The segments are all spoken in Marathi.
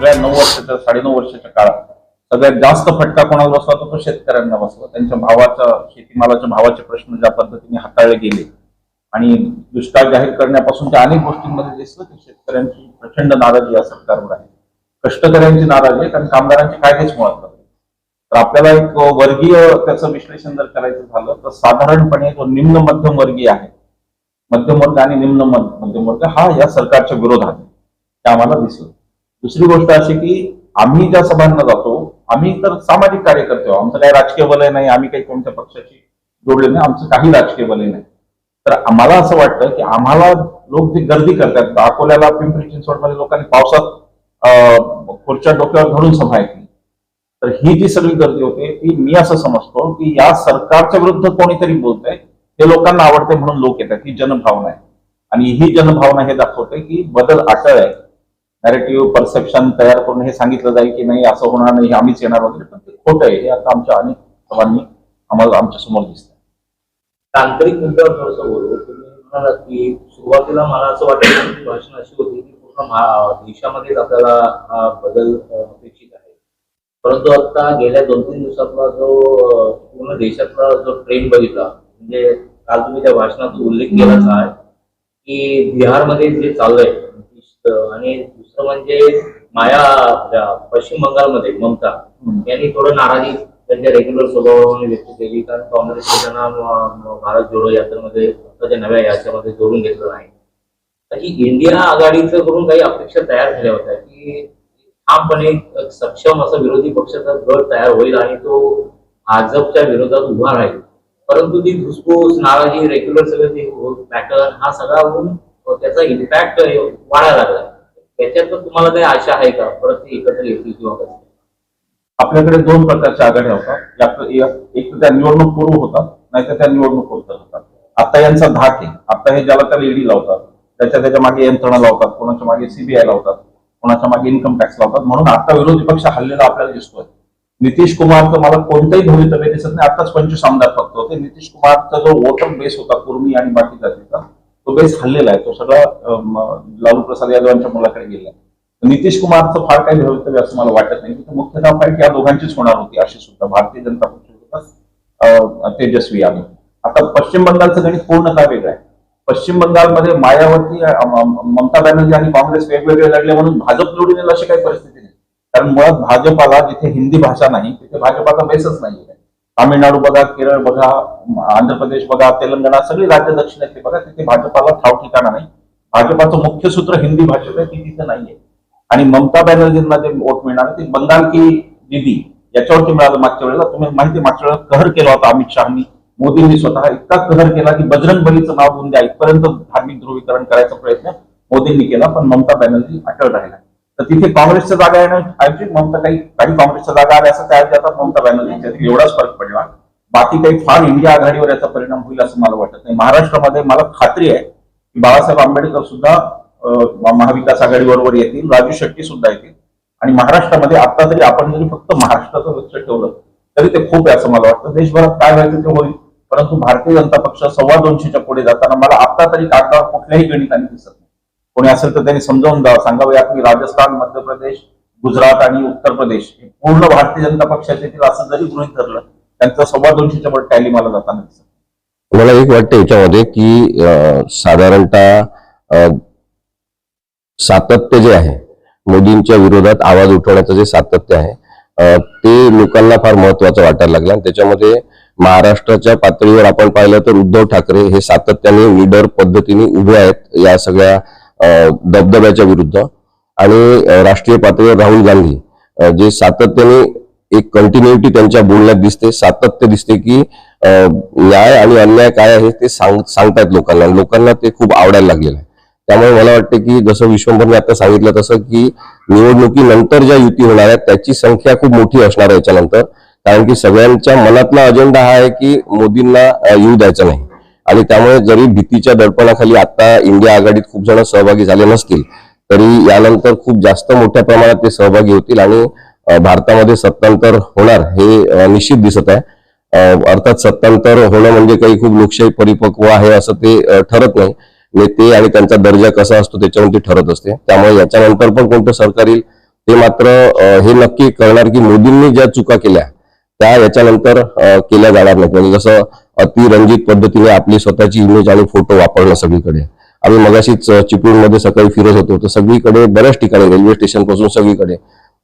सगळ्या नऊ वर्षाच्या साडेनऊ वर्षाच्या काळात. सगळ्यात जास्त फटका कोणाला बसला तो शेतकऱ्यांना बसला त्यांच्या भावाचा शेतीमालाच्या भावाचे प्रश्न ज्या पद्धतीने हाताळले गेले आणि दुष्काळ जाहीर करण्यापासून त्या अनेक गोष्टींमध्ये दिसलं की शेतकऱ्यांची प्रचंड नाराजी या सरकारवर आहे. कष्टकऱ्यांची नाराजी आहे कारण कामगारांचे कायदेच मुळात तर आपल्याला एक वर्गीय त्याचं विश्लेषण जर करायचं झालं तर साधारणपणे जो निम्न मध्यम वर्गीय आहे. मध्यम वर्ग आणि निम्न मध्यम वर्ग हा या सरकारच्या विरोधात आहे. ते आम्हाला दिसलं. दुसरी गोष्ट अशी की आम्ही ज्या सभांना जातो आम्ही तर सामाजिक कार्यकर्ते आहोत. आमचं काही राजकीय वलय नाही आम्ही काही कोणत्या पक्षाशी जोडले नाही आमचं काही राजकीय वलय नाही. तर आम्हाला असं वाटतं की आम्हाला लोक जे गर्दी करतात अकोल्याला पिंपरी चिंचवडमध्ये लोकांनी पावसात खुर्च्या डोक्यावर धरून सभा ऐकली तर ही जी सगळी गर्दी होते ती मी असं समजतो की या सरकारच्या विरुद्ध कोणीतरी बोलतंय ते लोकांना आवडते म्हणून लोक येतात ही जनभावना आहे. आणि ही जनभावना हे दाखवते की बदल अटळ आहे. नॅरेटिव्ह परसेप्शन तयार करून हे सांगितलं जाईल की नाही असं होणार नाही आम्हीच येणार वगैरे. पण ते खोटं आहे. हे आता आमच्या अनेक सर्वांनी आम्हाला आमच्यासमोर दिसत तांत्रिक मुद्द्यावर थोडस बोलू. तुम्ही म्हणालात की सुरुवातीला मला असं वाटतं की भाषण अशी होती की पूर्ण देशामध्येच आपल्याला हा बदल अपेक्षित आहे. परंतु आता गेल्या दोन तीन दिवसातला जो पूर्ण देशातला जो ट्रेंड बघितला म्हणजे काल तुम्ही त्या भाषणात उल्लेख केलाच आहे की बिहारमध्ये जे चाललंय आणि दुसरं म्हणजे माया पश्चिम बंगालमध्ये ममता यांनी थोडं नाराजी त्यांच्या रेग्युलर स्वभावाने व्यक्त केली. कारण काँग्रेसने त्यांना भारत जोडो यात्रेमध्ये आताच्या नव्या याच्यामध्ये जोडून घेतलं नाही. तर ही इंडिया आघाडीचं करून काही अपेक्षा तयार झाल्या होत्या की ठामपणे सक्षम असा विरोधी पक्षाचा गट तयार होईल आणि तो भाजपच्या विरोधात उभा राहील. परंतु ती धुसफूस नाराजी रेग्युलर सगळं ते पॅटर्न हा सगळा होऊन त्याचा इम्पॅक्ट वाढायला लागला. त्याच्यात तुम्हाला काही आशा आहे का? परत ते एकत्र येतील किंवा कसं? आपल्याकडे दोन प्रकारच्या आघाड्या होतात एक तर त्या निवडणूक पूर्व होतात नाहीतर त्या निवडणूक उत्तर होता आता यांचा धाक आहे. आता हे ज्याला त्याला ईडी लावतात त्याच्या त्याच्यामागे यंत्रणा लावतात कोणाच्या मागे सीबीआय लावतात कोणाच्या मागे इन्कम टॅक्स लावतात. म्हणून आता विरोधी पक्ष हल्लेला आपल्याला दिसतोय. नितीश कुमारचं मला कोणतंही भवितव्य दिसत नाही. आताच पंचवीस आमदार फक्त होते. नितीश कुमारचा जो वोटर बेस होता कुर्मी आणि बाकी जातीचा तो बेस हल्लेला आहे. तो सगळा लालू प्रसाद यादवांच्या मुलाकडे गेला आहे. नितीश कुमारचं फार काही भवितव्य असं मला वाटत नाही. तिथे मुख्यतः फाईट या दोघांचीच होणार होती अशी सुद्धा भारतीय जनता पक्ष तेजस्वी यादव. आता पश्चिम बंगालचं गणित पूर्ण का वेगळं आहे? पश्चिम बंगालमध्ये मायावती ममता बॅनर्जी आणि काँग्रेस वेगवेगळे लढले म्हणून भाजप निवडून येईल अशी काही परिस्थिती नाही. कारण मुळात भाजपाला जिथे हिंदी भाषा नाही तिथे भाजपाचा बेसच नाही तामिळनाडू बघा केरळ बघा आंध्र प्रदेश बघा तेलंगणा सगळी राज्य दक्षिणेतली बघा तिथे भाजपाला ठाव ठिकाणा नाही. भाजपाचं मुख्य सूत्र हिंदी भाषेत आहे ती तिथे नाहीये. आणि ममता बॅनर्जींना जे वोट मिळणार ते बंगाल की दिदी याच्यावरती मिळालं मागच्या वेळेला. तुम्ही माहिती मागच्या वेळेला कहर केला होता अमित शहानी. मोदींनी स्वतः इतका कहर केला की बजरंग बलीचं नाव घेऊन द्या इथपर्यंत धार्मिक ध्रुवीकरण करायचा प्रयत्न मोदींनी केला पण ममता बॅनर्जी अटळ राहिला तर तिथे काँग्रेसच्या जागा येण्याऐवजी ममता काही काही काँग्रेसच्या जागा आल्या असं त्याऐवजी आता ममता बॅनर्जीच्या एवढाच फरक पडला. बाकी काही फार इंडिया आघाडीवर याचा परिणाम होईल असं मला वाटत नाही. महाराष्ट्रामध्ये मला खात्री आहे की बाळासाहेब आंबेडकर सुद्धा महाविकास आघाडी बरोबर येतील राजू शेट्टी सुद्धा येतील. आणि महाराष्ट्रामध्ये आता तरी आपण जरी फक्त महाराष्ट्राचं लक्ष ठेवलं तरी ते खूप आहे असं मला वाटतं. देशभरात काय व्हायचं ते होईल. परंतु भारतीय जनता पक्ष सव्वा दोनशेच्या पुढे जाताना मला आता तरी कागदावर कुठल्याही गणिताने दिसत कोणी असेल तर त्यांनी समजावून द्यावं. सांगावं यात मी राजस्थान मध्य प्रदेश गुजरात आणि उत्तर प्रदेश हे पूर्ण भारतीय जनता पक्षाचे असं जरी गृहित धरलं त्यांचं सव्वा दोनशेच्या वर टॅली मला जाताना दिसत. मला एक वाटतं याच्यामध्ये की साधारणतः सातत्य जे आहे मोदींच्या विरोधात आवाज उठवण्याचं जे सातत्य आहे ते लोकांना फार महत्वाचं वाटायला लागलं. आणि त्याच्यामध्ये महाराष्ट्राच्या पातळीवर आपण पाहिलं तर उद्धव ठाकरे हे सातत्याने लीडर पद्धतीने उभे आहेत या सगळ्या दबदब्याच्या विरुद्ध. आणि राष्ट्रीय पातळीवर राहुल गांधी जे सातत्याने एक कंटिन्युटी त्यांच्या बोलण्यात दिसते सातत्य दिसते की न्याय आणि अन्याय काय आहे ते सांग सांगतायत लोकांना. लोकांना ते खूप आवडायला लागलेलं आहे. त्यामुळे मला वाटतं की जसं विश्वंभरने आता सांगितलं तसं की निवडणुकीनंतर ज्या युती होणार आहेत त्याची संख्या खूप मोठी असणार आहे याच्यानंतर. कारण की सगळ्यांच्या मनातला अजेंडा हा आहे की मोदींना येऊ द्यायचा नाही. आणि त्यामुळे जरी भीतीच्या दडपणाखाली आता इंडिया आघाडीत खूप जण सहभागी झाले नसतील तरी यानंतर खूप जास्त मोठ्या प्रमाणात ते सहभागी होतील आणि भारतामध्ये सत्तांतर होणार हे निश्चित दिसत आहे. अर्थात सत्तांतर होणं म्हणजे काही खूप लोकशाही परिपक्व आहे असं ते ठरत नाही. म्हणजे नेते आणि त्यांचा दर्जा कसा असतो त्याच्यावरती ठरत असते. त्यामुळे याच्यानंतर पण कोणतं सरकार येईल ते मात्र हे नक्की करणार की मोदींनी ज्या चुका केल्या त्या याच्यानंतर केल्या जाणार नाहीत. म्हणजे जसं अतिरंजित पद्धतीने आपली स्वतःची इमेज आणि फोटो वापरणं सगळीकडे. आम्ही मगाशीच चिपळूणमध्ये सकाळी फिरत होतो. तर सगळीकडे बऱ्याच ठिकाणी रेल्वे स्टेशनपासून सगळीकडे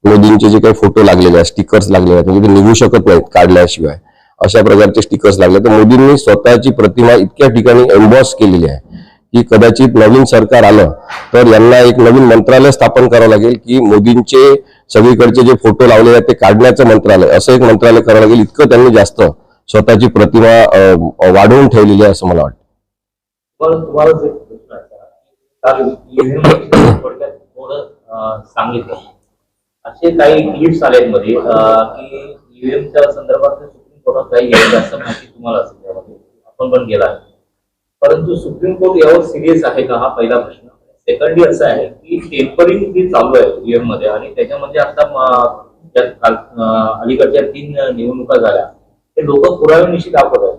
मोदींचे जे काही फोटो लागलेले आहेत स्टिकर्स लागलेले आहेत म्हणजे ते निघू शकत नाहीत काढल्याशिवाय. अशा प्रकारचे स्टिकर्स लागले. तर मोदींनी स्वतःची प्रतिमा इतक्या ठिकाणी एम्बॉस केलेली आहे की कदाचित नवीन सरकार आलं तर यांना एक नवीन मंत्रालय स्थापन करावं लागेल की मोदींचे सगळीकडचे जे फोटो लावले आहेत ते काढण्याचं मंत्रालय असं एक मंत्रालय करावं लागेल. इतकं त्यांनी जास्त स्वतःची प्रतिमा वाढवून ठेवलेली आहे असं मला वाटतं. पण तुम्हाला सांगितलं. असे काही क्लिप्स आले मध्ये की ईव्हीएमच्या संदर्भात सुप्रीम कोर्टात काही गेलेलं असं माहिती तुम्हाला असेल त्यामध्ये आपण पण गेला आहे. परंतु सुप्रीम कोर्ट यावर सिरियस आहे का हा पहिला प्रश्न? सेकंडली असं आहे की टेम्परिंग जी चालू आहे ईव्हीएममध्ये आणि त्याच्यामध्ये आता अलीकडच्या तीन निवडणुका झाल्या ते लोक पुराव्यानिशी दाखवत आहेत.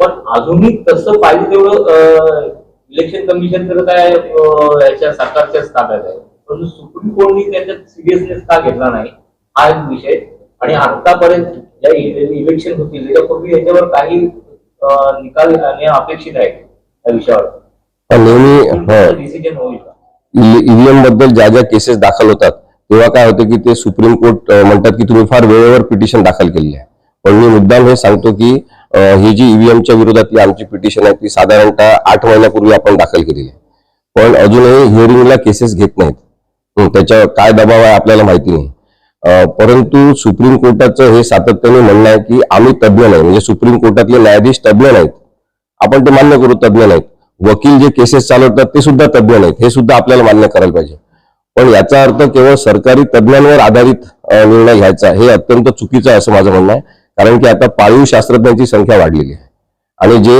पण अजूनही तसं पाहिजे तेवढं इलेक्शन कमिशन तर काय याच्या सरकारच्याच ताब्यात आहे. परंतु सुप्रीम कोर्टने त्याच्यात सिरियसनेस का घेतला नाही हा एक विषय आणि आतापर्यंत ज्या इलेक्शन होतील त्याच्यापूर्वी याच्यावर काही निकाल अपेक्षित आहे त्या विषयावर. नेहमी हो. ईव्हीएमबद्दल ज्या ज्या केसेस दाखल होतात तेव्हा काय होतं की ते सुप्रीम कोर्ट म्हणतात की तुम्ही फार वेळेवर पिटिशन दाखल केली आहे. पण मी मुद्दाम हे सांगतो की ही जी ईव्हीएमच्या विरोधातली आमची पिटिशन आहे ती साधारणतः आठ महिन्यापूर्वी आपण दाखल केलेली आहे. पण अजूनही हिअरिंगला केसेस घेत नाहीत. त्याच्या त्याच्यावर काय दबाव आहे आपल्याला माहिती नाही. परंतु सुप्रीम कोर्टाचं हे सातत्याने म्हणणं आहे की आम्ही तज्ज्ञ नाही. म्हणजे सुप्रीम कोर्टातले न्यायाधीश तज्ज्ञ नाहीत. आपण ते मान्य करू तज्ज्ञ नाहीत. वकील जे केसेस चालवतात ते सुद्धा तज्ज्ञ नाहीत. हे सुद्धा आपल्याला मान्य करायला पाहिजे. पण याचा अर्थ केवळ सरकारी तज्ज्ञांवर आधारित निर्णय घ्यायचा हे अत्यंत चुकीचं आहे असं माझं म्हणणं आहे. कारण की आता पाळीव शास्त्रज्ञांची संख्या वाढलेली आहे. आणि जे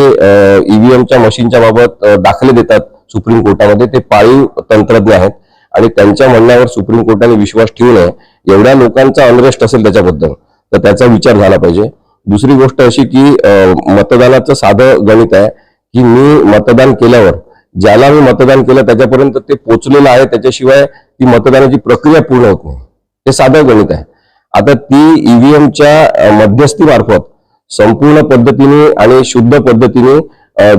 ईव्हीएमच्या मशीनच्या बाबत दाखले देतात सुप्रीम कोर्टामध्ये ते पाळीव तंत्रज्ञ आहेत. आणि त्यांच्या म्हणण्यावर सुप्रीम कोर्टाने विश्वास ठेवू नये. एवढ्या लोकांचा अनरेस्ट असेल त्याच्याबद्दल तर त्याचा विचार झाला पाहिजे. दुसरी गोष्ट अशी की मतदानाचं साधं गणित आहे. की मी मतदान केल्यावर ज्याला मी मतदान केलं त्याच्यापर्यंत ते पोचलेलं आहे त्याच्याशिवाय ती मतदानाची प्रक्रिया पूर्ण होत नाही. हे साधं गणित आहे. आता ती ईव्हीएमच्या मध्यस्थीमार्फत संपूर्ण पद्धतीने आणि शुद्ध पद्धतीने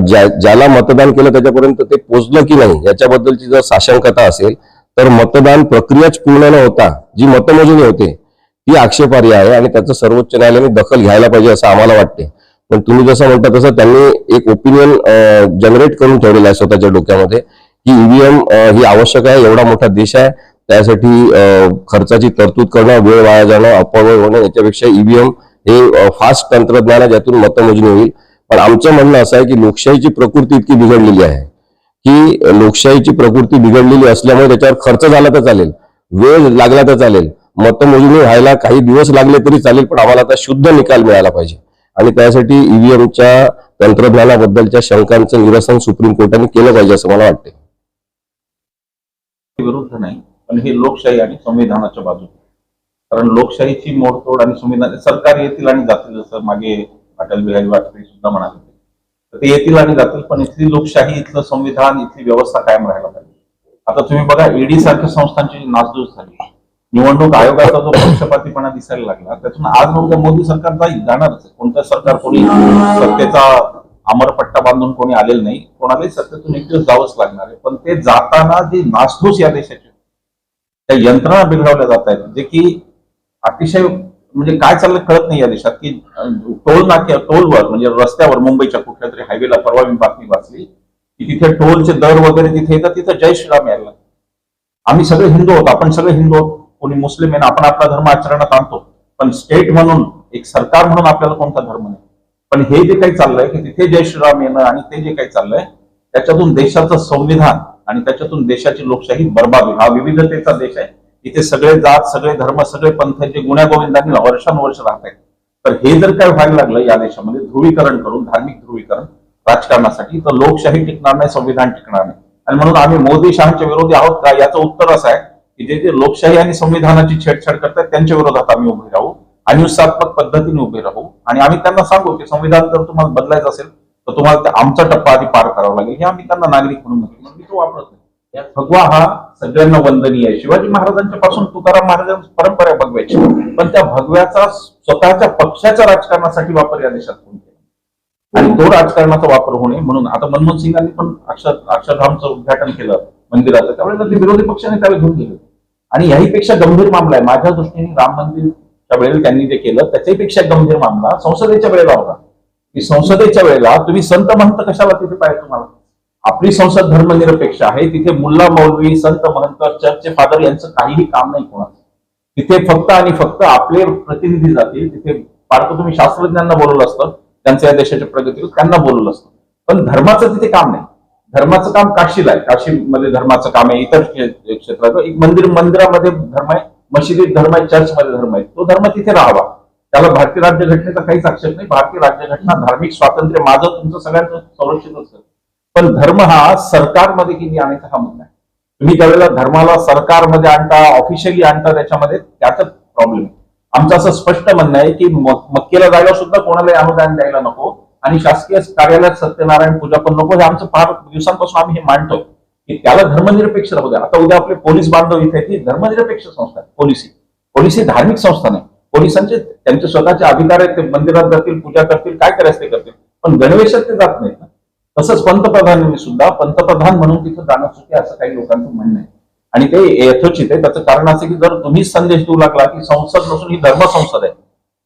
ज्या- ज्याला मतदान केलं त्याच्यापर्यंत ते पोचलं की नाही याच्याबद्दलची जर साशंकता असेल तर मतदान प्रक्रियाच पूर्ण न होता जी मतमोजणी होते ती आक्षेपार्ह आहे आणि त्याचं सर्वोच्च न्यायालयाने दखल घ्यायला पाहिजे असं आम्हाला वाटते पण तुम्ही जसं म्हणता तसं त्यांनी एक ओपिनियन जनरेट करून ठेवलेला आहे स्वतःच्या डोक्यामध्ये की ईव्हीएम ही आवश्यक आहे एवढा मोठा देश आहे त्यासाठी खर्चाची तरतूद करणं वेळ वाया जाणं अपव्यय होणं याच्यापेक्षा ईव्हीएम हे फास्ट तंत्रज्ञान आहे ज्यातून मतमोजणी होईल. पण आमचं म्हणणं असं आहे की लोकशाहीची प्रकृती इतकी बिघडलेली आहे की लोकशाहीची प्रकृती बिघडलेली असल्यामुळे त्याच्यावर खर्च झाला तर चालेल वेळ लागला तर चालेल मतमोजणी व्हायला काही दिवस लागले तरी चालेल पण आम्हाला आता शुद्ध निकाल मिळाला पाहिजे. आणि त्यासाठी ईव्हीएमच्या तंत्रज्ञानाबद्दलच्या शंकांचं निरसन सुप्रीम कोर्टाने केलं पाहिजे असं मला वाटते विरुद्ध नाही पण हे लोकशाही आणि संविधानाच्या बाजू कारण लोकशाहीची मोडतोड आणि संविधान सरकार येतील आणि जातील जसं मागे अटल बिहारी वाजपेयी सुद्धा म्हणाले होते. तर ते येतील आणि जातील पण इथली लोकशाही इथलं संविधान इथली व्यवस्था कायम राहायला पाहिजे. आता तुम्ही बघा ईडी सारख्या संस्थांची नासधूस झाली. निवडणूक आयोगाचा जो पक्षपातीपणा दिसायला लागला त्यातून आज ना उद्या मोदी सरकार जाईल जाणारच कोणतं सरकार कोणी सत्तेचा अमरपट्टा बांधून कोणी आलेलं नाही कोणालाही सत्तेतून एक दिवस जावंच लागणार आहे. पण ते जाताना जी नासधूस या देशाची त्या यंत्रणा बिघडवल्या जात आहेत जे की अतिशय म्हणजे काय चाललं कळत नाही या देशात की टोल नाक्या टोलवर म्हणजे रस्त्यावर मुंबईच्या कुठल्या तरी हायवेला परवा मी बातमी वाचली की तिथे टोलचे दर वगैरे तिथे येतात तिथं जय श्रीराम यायला आम्ही सगळे हिंदू आहोत आपण सगळे हिंदू आहोत. कोणी मुस्लिम आहे ना आपण आपला धर्म आचरणात आणतो. पण स्टेट म्हणून एक सरकार म्हणून आपल्याला कोणता धर्म नाही. पण हे जे काही चाललंय की तिथे जय श्रीराम येणं आणि ते जे काही चाललंय त्याच्यातून देशाचं संविधान आणि त्याच्यातून देशाची लोकशाही बर्बाद होईल. हा विविधतेचा देश आहे. इथे सगळे जात सगळे धर्म सगळे पंथ जे गुण्यागोविंदांनी वर्षानुवर्ष राहत आहेत. तर हे जर काय व्हायला लागलं या देशामध्ये ध्रुवीकरण करून धार्मिक ध्रुवीकरण राजकारणासाठी तर लोकशाही टिकणार नाही संविधान टिकणार नाही. आणि म्हणून आम्ही मोदी शहाच्या विरोधी आहोत का? याचं उत्तर असं आहे की जे जे लोकशाही आणि संविधानाची छेडछाड करतात त्यांच्या विरोधात आम्ही उभे राहू अहिंसात्मक पद्धतीने उभे राहू. आणि आम्ही त्यांना सांगू की संविधान जर तुम्हाला बदलायचं असेल तर तुम्हाला ते आमचा टप्पा आधी पार करावा लागेल. हे आम्ही त्यांना नागरिक म्हणून नक्की मी तो वापरत नाही. भगवा हा सगळ्यांना वंदनीय आहे. शिवाजी महाराजांच्या पासून तुकाराम महाराजांची परंपरा भगव्याची. पण त्या भगव्याचा स्वतःच्या पक्षाच्या राजकारणासाठी वापर या देशात कोण केला आणि तो राजकारणाचा वापर होणे म्हणून. आता मनमोहन सिंगांनी पण अक्षर अक्षरधामचं उद्घाटन केलं मंदिराचं. त्यावेळेला विरोधी पक्षाने त्यावेळी घेऊन गेले आणि याहीपेक्षा गंभीर मामला आहे. माझ्या दृष्टीने राम मंदिरच्या वेळेला त्यांनी जे केलं त्याच्यापेक्षा गंभीर मामला संसदेच्या वेळेला होता. की संसदेच्या वेळेला तुम्ही संत महंत कशाला तिथे पाहिजे तुम्हाला? आपली संसद धर्मनिरपेक्ष आहे. तिथे मुल्ला मौलवी संत महंत चर्चचे फादर यांचं काहीही काम नाही कोणाचं. तिथे फक्त आणि फक्त आपले प्रतिनिधी जातील. तिथे फार तुम्ही शास्त्रज्ञांना बोलवलं असतं. त्यांच्या या देशाच्या प्रगतीवर त्यांना बोलवलं असतं. पण धर्माचं तिथे काम नाही. धर्माचं काम काशीला आहे. काशीमध्ये धर्माचं काम आहे. इतर क्षेत्राचं. क्षेत्रात एक मंदिर मंदिरामध्ये धर्म आहे. मशिदीत धर्म आहे चर्चमध्ये धर्म आहे. तो धर्म तिथे राहावा. त्याला भारतीय राज्यघटनेचा काहीच आक्षेप नाही. भारतीय राज्यघटना धार्मिक स्वातंत्र्य माझं तुमचं सगळ्यांचं संरक्षित असतं पण धर्म हा सरकारमध्ये किती आणायचा हा मुद्दा आहे. तुम्ही त्यावेळेला धर्माला सरकारमध्ये आणता ऑफिशियली आणता त्याच्यामध्ये त्याच प्रॉब्लेम आहे. आमचं असं स्पष्ट म्हणणं आहे की म- मक्केला जायला सुद्धा कोणालाही अनुदान द्यायला नको. आणि शासकीय कार्यालयात सत्यनारायण पूजा पण नको आमचं फार दिवसांपासून आम्ही हे मांडतोय की त्याला धर्मनिरपेक्ष राहू द्या. आता उद्या आपले पोलीस बांधव इथे ती धर्मनिरपेक्ष संस्था आहे पोलिसी. पोलीस ही धार्मिक संस्था नाही. पोलिसांचे त्यांचे स्वतःचे अधिकार आहेत ते मंदिरात जातील पूजा करतील काय करायचं ते करतील. पण गणवेशात ते जात नाहीत ना. तसंच पंतप्रधानांनी सुद्धा पंतप्रधान म्हणून तिथं जाणं चुकी असं काही लोकांचं म्हणणं आहे. आणि ते यथोचित आहे. त्याचं कारण असं की जर तुम्हीच संदेश देऊ लागला की संसद नसून ही धर्मसंसद आहे.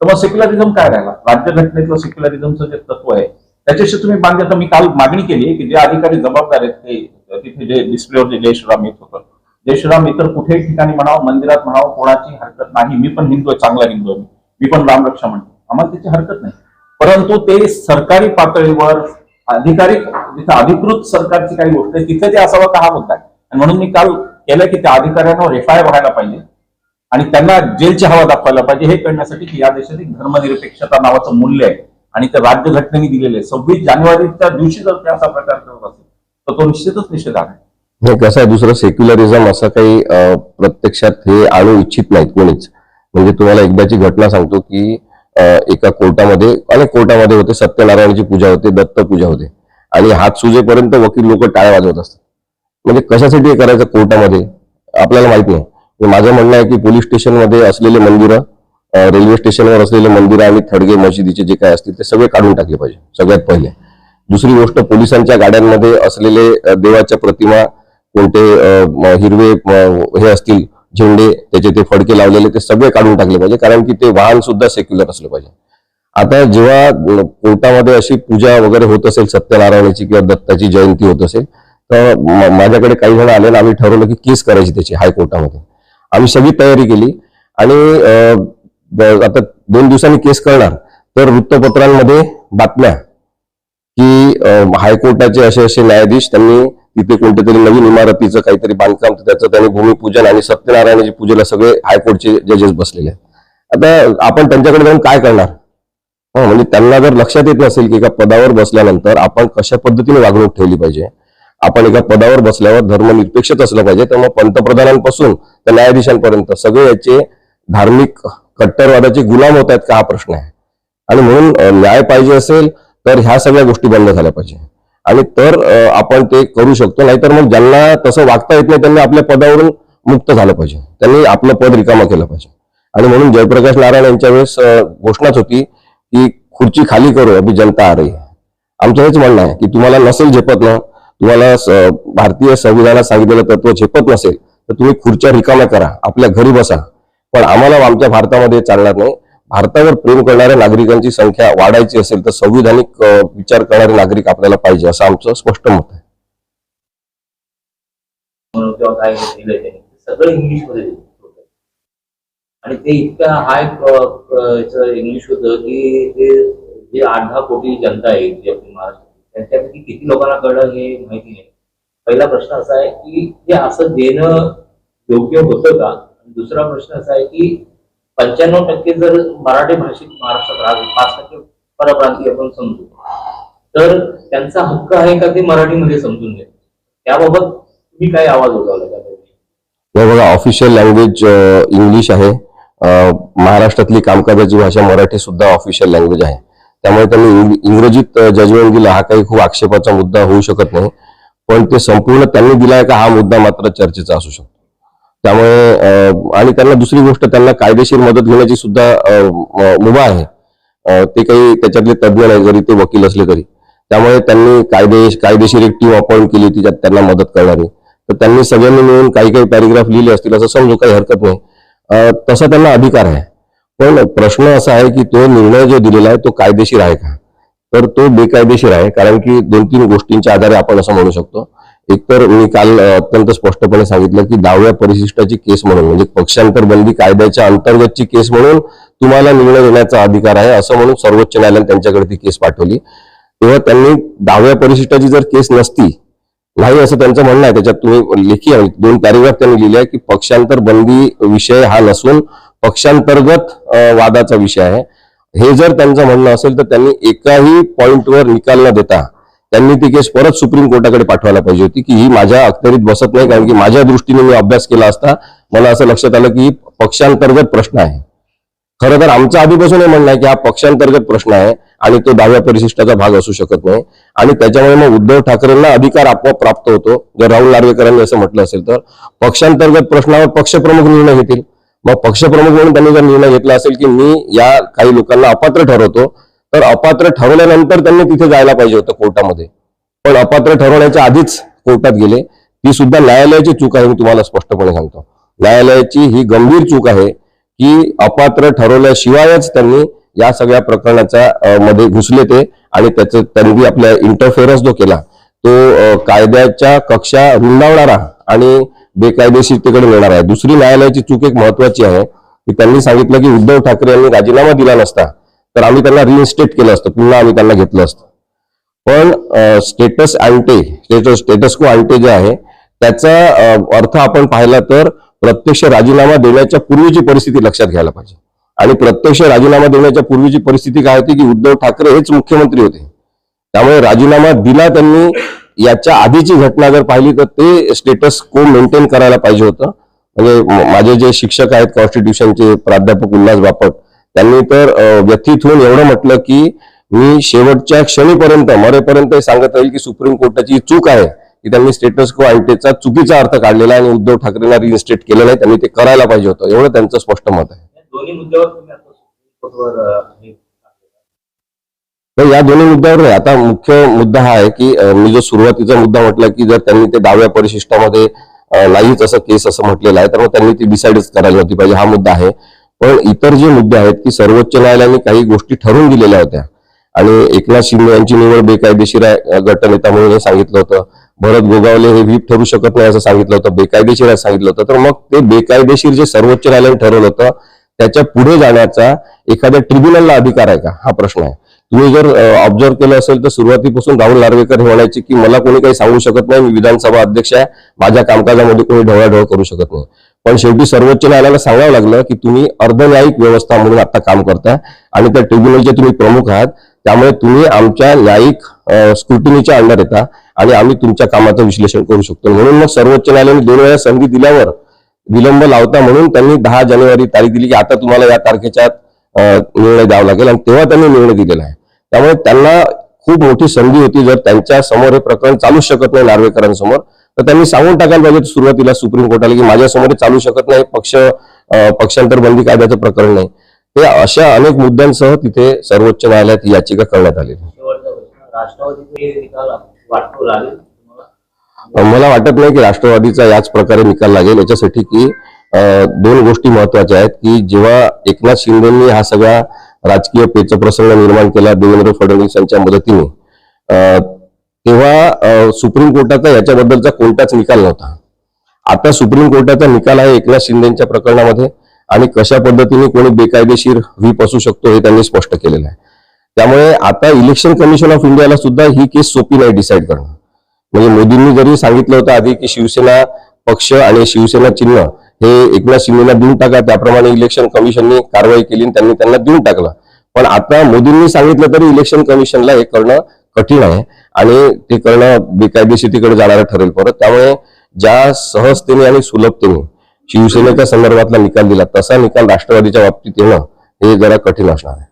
तर मग सेक्युलरिझम काय राहिला? राज्यघटनेतलं सेक्युलरिझमचं जे तत्व आहे त्याच्याशी तुम्ही बांधले तर मी काल मागणी केली की जे अधिकारी जबाबदार आहेत ते तिथे जे डिस्प्लेवर जे जय येत होतं. जय इतर कुठेही ठिकाणी म्हणावं मंदिरात म्हणावं कोणाची हरकत नाही. मी पण हिंदू आहे चांगला हिंदू आहे मी. पण रामरक्षा म्हणतो आम्हाला त्याची हरकत नाही. परंतु ते सरकारी पातळीवर अधिकारी जिथे अधिकृत सरकारची काही गोष्ट आहे तिथे ते असावं का हा मुद्दा आहे? आणि म्हणून मी काल केलं की त्या अधिकाऱ्यांवर एफ आय व्हायला पाहिजे. आणि त्यांना जेलची हवा दाखवायला पाहिजे हे करण्यासाठी की या देशात एक धर्मनिरपेक्षता नावाचं मूल्य आहे. आणि ते राज्यघटनेने दिलेले आहे. सव्वीस जानेवारीच्या दिवशी जर ते असा प्रकार करत असेल तर तो निश्चितच निषेधार्ह आहे. हे कसं आहे दुसरं सेक्युलरिझम असं काही प्रत्यक्षात हे आणू इच्छित नाहीत कोणीच. म्हणजे तुम्हाला एकदाची घटना सांगतो की एका कोर्टामध्ये अनेक कोर्टामध्ये होते सत्यनारायणची पूजा होते दत्त पूजा होते. आणि हात सुजेपर्यंत वकील लोक टाळ्या वाजवत असतात. म्हणजे कशासाठी हे करायचं कोर्टामध्ये? आपल्याला माहीत नाही. माझं म्हणणं आहे की पोलीस स्टेशनमध्ये असलेले मंदिरं रेल्वे स्टेशनवर असलेले मंदिरं आणि थडगे मशिदीचे जे काय असतील ते सगळे काढून टाकले पाहिजे सगळ्यात पहिले. दुसरी गोष्ट पोलिसांच्या गाड्यांमध्ये असलेले देवाच्या प्रतिमा कोणते हिरवे हे असतील झेंडे त्याचे ते फडके लावलेले ते सगळे काढून टाकले पाहिजे कारण की ते वाहन सुद्धा सेक्युलर असलं पाहिजे. आता जेव्हा कोर्टामध्ये अशी पूजा वगैरे होत असेल सत्यनारायणाची किंवा दत्ताची जयंती होत असेल तर माझ्याकडे काही जण आले आम्ही ठरवलं की केस करायची त्याची हायकोर्टामध्ये. आम्ही सगळी तयारी केली. आणि आता दोन दिवसांनी केस करणार तर वृत्तपत्रांमध्ये बातम्या की हायकोर्टाचे असे असे न्यायाधीश त्यांनी तिथे कोणत्या तरी नवीन इमारतीचं काहीतरी बांधकाम त्याचं त्यांनी भूमिपूजन आणि सत्यनारायणाची पूजेला सगळे हायकोर्टचे जजेस बसलेले आहेत. आता आपण त्यांच्याकडे जाऊन काय करणार? हो म्हणजे त्यांना जर लक्षात येत नसेल की एका पदावर बसल्यानंतर आपण कशा पद्धतीने वागणूक ठेवली पाहिजे? आपण एका पदावर बसल्यावर धर्मनिरपेक्षच असलं पाहिजे. तर मग पंतप्रधानांपासून तर न्यायाधीशांपर्यंत सगळे याचे धार्मिक कट्टरवादाचे गुलाम होत आहेत का हा प्रश्न आहे. आणि म्हणून न्याय पाहिजे असेल तर ह्या सगळ्या गोष्टी बंद झाल्या पाहिजे. आणि तर आपण ते करू शकतो नाहीतर मग ज्यांना तसं वागता येत नाही त्यांनी आपल्या पदावरून मुक्त झालं पाहिजे. त्यांनी आपलं पद रिकामं केलं पाहिजे. आणि म्हणून जयप्रकाश नारायण यांच्या वेळेस घोषणाच होती की खुर्ची खाली करू अभि जनता आ रही आमचं हेच म्हणणं आहे की तुम्हाला नसेल झेपत ना तुम्हाला भारतीय संविधानात सांगितलेलं तत्व झेपत नसेल तर तुम्ही खुर्च्या रिकाम्या करा आपल्या घरी बसा. पण आम्हाला आमच्या भारतामध्ये चालणार नाही. भारतावर प्रेम करणाऱ्या नागरिकांची संख्या वाढायची असेल तर संविधानिक विचार करणारे नागरिक आपल्याला पाहिजे असं आमचं स्पष्ट मत आहे. म्हणून काय सगळं आणि ते इतकं हाय इंग्लिश होतं की ते जे आठ दहा कोटी जनता आहे जी आपली महाराष्ट्र त्यांच्यापैकी किती लोकांना कळलं हे माहिती नाही. पहिला प्रश्न असा आहे की हे असं देणं योग्य होतं का? आणि दुसरा प्रश्न असा आहे की पंच्याण्णव टक्के जर मराठी भाषिक महाराष्ट्रात राहते पाच टक्के परप्रांतीय आपण समजू तर त्यांचा हक्क आहे का ते मराठीमध्ये समजून घ्या त्याबाबत तुम्ही काय आवाज उठवला का बघा ऑफिशियल लँग्वेज इंग्लिश आहे. महाराष्ट्रातली कामकाजाची भाषा मराठी सुद्धा ऑफिशियल लँग्वेज आहे. त्यामुळे त्यांनी इंग- इंग्रजीत जजमेंट दिलं हा काही खूप आक्षेपाचा मुद्दा होऊ शकत नाही. पण ते संपूर्ण त्यांनी दिलाय का हा मुद्दा मात्र चर्चेचा असू शकतो. त्यामुळे आणि त्यांना दुसरी गोष्ट त्यांना कायदेशीर मदत घेण्याची सुद्धा मुभा आहे. ते काही त्याच्यातले तज्ज्ञ नाही जरी ते वकील असले तरी. त्यामुळे त्यांनी कायदे कायदेशीर एक टीम अपॉइंट केली होती त्यांना मदत करणारी. तर त्यांनी सगळ्यांनी मिळून काही काही पॅरेग्राफ लिहिले असतील असं समजू काही हरकत नाही. तसा त्यांना अधिकार आहे. पण प्रश्न असा आहे की तो निर्णय जो दिलेला आहे तो कायदेशीर आहे का? तर तो बेकायदेशीर आहे कारण की दोन तीन गोष्टींच्या आधारे आपण असं म्हणू शकतो. एकतर मी काल अत्यंत स्पष्टपणे सांगितलं की दहाव्या परिशिष्टाची केस म्हणून म्हणजे पक्षांतर बंदी कायद्याच्या अंतर्गतची केस म्हणून तुम्हाला निर्णय देण्याचा अधिकार आहे असं म्हणून सर्वोच्च न्यायालयाने त्यांच्याकडे ती केस पाठवली. तेव्हा त्यांनी दहाव्या परिशिष्टाची जर केस नसती नाही असं त्यांचं म्हणणं आहे त्याच्यात तुम्ही लेखी आहे दोन पॅरेग्राफ त्यांनी लिहिले आहे की पक्षांतर बंदी विषय हा नसून पक्षांतर्गत वादाचा विषय आहे. हे जर त्यांचं म्हणणं असेल तर त्यांनी एकाही पॉइंटवर निकाल न देता त्यांनी ती केस परत सुप्रीम कोर्टाकडे पाठवायला पाहिजे होती की ही माझ्या अखत्यारीत बसत नाही कारण की माझ्या दृष्टीने मी अभ्यास केला असता मला असं लक्षात आलं की पक्षांतर्गत प्रश्न आहे. खरं तर आमचं आधीपासून हे म्हणणं आहे की हा पक्षांतर्गत प्रश्न आहे आणि तो दहाव्या परिशिष्टाचा भाग असू शकत नाही. आणि त्याच्यामुळे मग उद्धव ठाकरेंना अधिकार आपोआप प्राप्त होतो. जर राहुल नार्वेकरांनी असं म्हटलं असेल तर पक्षांतर्गत प्रश्नावर पक्षप्रमुख निर्णय घेतील. मग पक्षप्रमुख म्हणून त्यांनी जर निर्णय घेतला असेल की मी या काही लोकांना अपात्र ठरवतो तर अपात्र ठरवल्यानंतर त्यांनी तिथे जायला पाहिजे होतं कोर्टामध्ये. पण अपात्र ठरवण्याच्या आधीच कोर्टात गेले. ती सुद्धा न्यायालयाची चूक आहे मी तुम्हाला स्पष्टपणे सांगतो. न्यायालयाची ही गंभीर चूक आहे की अपात्र ठरवल्याशिवायच त्यांनी या सगळ्या प्रकरणाच्या मध्ये घुसले ते आणि त्याचं त्यांनी आपल्या इंटरफेरन्स जो केला तो कायद्याच्या कक्षा रुंदावणारा आणि बेकायदेशीर तिकडे नेणार आहे. दुसरी न्यायालयाची चूक एक महत्वाची आहे की त्यांनी सांगितलं की उद्धव ठाकरे यांनी राजीनामा दिला नसता तर आम्ही त्यांना रिइन्स्टेट केलं असतं पुन्हा आम्ही त्यांना घेतलं असतं. पण स्टेटस अँटे स्टेटस स्टेटस को अँटे जे आहे त्याचा अर्थ आपण पाहिला तर प्रत्यक्ष राजीनामा देण्याच्या पूर्वीची परिस्थिती लक्षात घ्यायला पाहिजे. आणि प्रत्यक्ष राजीनामा देण्याच्या पूर्वीची परिस्थिती काय होती की उद्धव ठाकरे हेच मुख्यमंत्री होते. त्यामुळे राजीनामा दिला त्यांनी याच्या आधीची घटना जर पाहिली तर ते स्टेटस को मेंटेन करायला पाहिजे होतं. म्हणजे माझे जे शिक्षक आहेत कॉन्स्टिट्यूशनचे प्राध्यापक उल्हास बापट त्यांनी तर व्यथित होऊन एवढं म्हटलं की मी शेवटच्या क्षणीपर्यंत मरेपर्यंत सांगत राहील की सुप्रीम कोर्टाची चूक आहे की त्यांनी स्टेटस को आयटेचा चुकीचा अर्थ काढलेला आहे आणि उद्धव ठाकरेंना रिइन्स्टेट केलं नाही त्यांनी ते करायला पाहिजे होतं. एवढं त्यांचं स्पष्ट मत आहे या दोन्ही मुद्द्यावर तुम्ही आता सुप्रीम कोर्टवर अं, हे तर या दोन्ही मुद्द्यावर आता मुख्य मुद्दा हा आहे की मी जो सुरुवातीचा मुद्दा म्हटला की जर त्यांनी ते दहाव्या परिशिष्टामध्ये अं, नाहीच असं केस असं म्हटलेलं आहे तर मग त्यांनी ती डिसाईडच करायला होती पाहिजे. हा मुद्दा आहे. पण इतर जे मुद्दे आहेत की सर्वोच्च न्यायालयाने काही गोष्टी ठरवून दिलेल्या होत्या. आणि एकनाथ शिंदे यांची निवड बेकायदेशीर गटनेता म्हणून सांगितलं होतं. भरत गोगावले हे व्हीप ठरू शकत नाही असं सांगितलं होतं बेकायदेशीर आहे सांगितलं होतं. तर मग ते बेकायदेशीर जे सर्वोच्च न्यायालयाने ठरवलं होतं त्याच्या पुढे जाण्याचा एखाद्या ट्रिब्युनलला अधिकार आहे का? हा प्रश्न आहे. तुम्ही जर ऑब्झर्व केलं असेल तर सुरुवातीपासून राहुल नार्वेकर हे म्हणायचे की मला कोणी काही सांगू शकत नाही मी विधानसभा अध्यक्ष आहे माझ्या कामकाजामध्ये कोणी ढवळाढवळ करू शकत नाही. पण शेवटी सर्वोच्च न्यायालयाला सांगावं लागलं की तुम्ही अर्धन्यायिक व्यवस्था म्हणून आता काम करताय आणि त्या ट्रिब्युनलचे तुम्ही प्रमुख आहात त्यामुळे तुम्ही आमच्या न्यायिक स्क्रुटिनीच्या अंडर येता आणि आम्ही तुमच्या कामाचं विश्लेषण करू शकतो. म्हणून मग सर्वोच्च न्यायालयाने दोन वेळा संधी दिल्यावर विलंब लावता म्हणून त्यांनी दहा जानेवारी तारीख दिली की आता तुम्हाला या तारखेच्या निर्णय द्यावा लागेल आणि तेव्हा त्यांनी निर्णय दिलेला आहे. त्यामुळे त्यांना खूप मोठी संधी होती जर त्यांच्यासमोर हे प्रकरण चालूच शकत नाही नार्वेकरांसमोर तर त्यांनी सांगून टाकायला पाहिजे सुरुवातीला सुप्रीम कोर्टाला की माझ्यासमोर हे चालू शकत नाही पक्ष पक्षांतर बंदी कायद्याचं प्रकरण नाही. ते अशा अनेक मुद्द्यांसह तिथे सर्वोच्च न्यायालयात ही याचिका करण्यात तुम्हाला? मला वाटत नाही की राष्ट्रवादीचा याच प्रकारे निकाल लागेल. याच्यासाठी की दोन गोष्टी महत्त्वाच्या आहेत की जेव्हा एकनाथ शिंदेनी हा सगळा राजकीय पेचप्रसंग निर्माण केला देवेंद्र फडणवीस यांच्या मदतीने तेव्हा सुप्रीम कोर्टाचा याच्याबद्दलचा कोणताच निकाल नव्हता. आता सुप्रीम कोर्टाचा निकाल आहे एकनाथ शिंदेच्या प्रकरणामध्ये आणि कशा पद्धतीने कोणी बेकायदेशीर व्हीप असू शकतो हे त्यांनी स्पष्ट केलेलं आहे. त्यामुळे आता इलेक्शन कमिशन ऑफ इंडियाला सुद्धा ही केस सोपी नाही डिसाईड करणं. म्हणजे मोदींनी जरी सांगितलं होतं आधी की शिवसेना पक्ष आणि शिवसेना चिन्ह हे एकनाथ शिंदेना देऊन टाका. त्याप्रमाणे इलेक्शन कमिशनने कारवाई केली आणि त्यांनी त्यांना देऊन टाकलं. पण आता मोदींनी सांगितलं तरी इलेक्शन कमिशनला हे करणं कठीण आहे आणि ते करणं बेकायदेशीरतेकडे जाणारं ठरेल परत. त्यामुळे ज्या सहजतेने आणि सुलभतेने शिवसेनेच्या संदर्भातला निकाल दिला तसा निकाल राष्ट्रवादीच्या बाबतीत येणं हे जरा कठीण असणार आहे.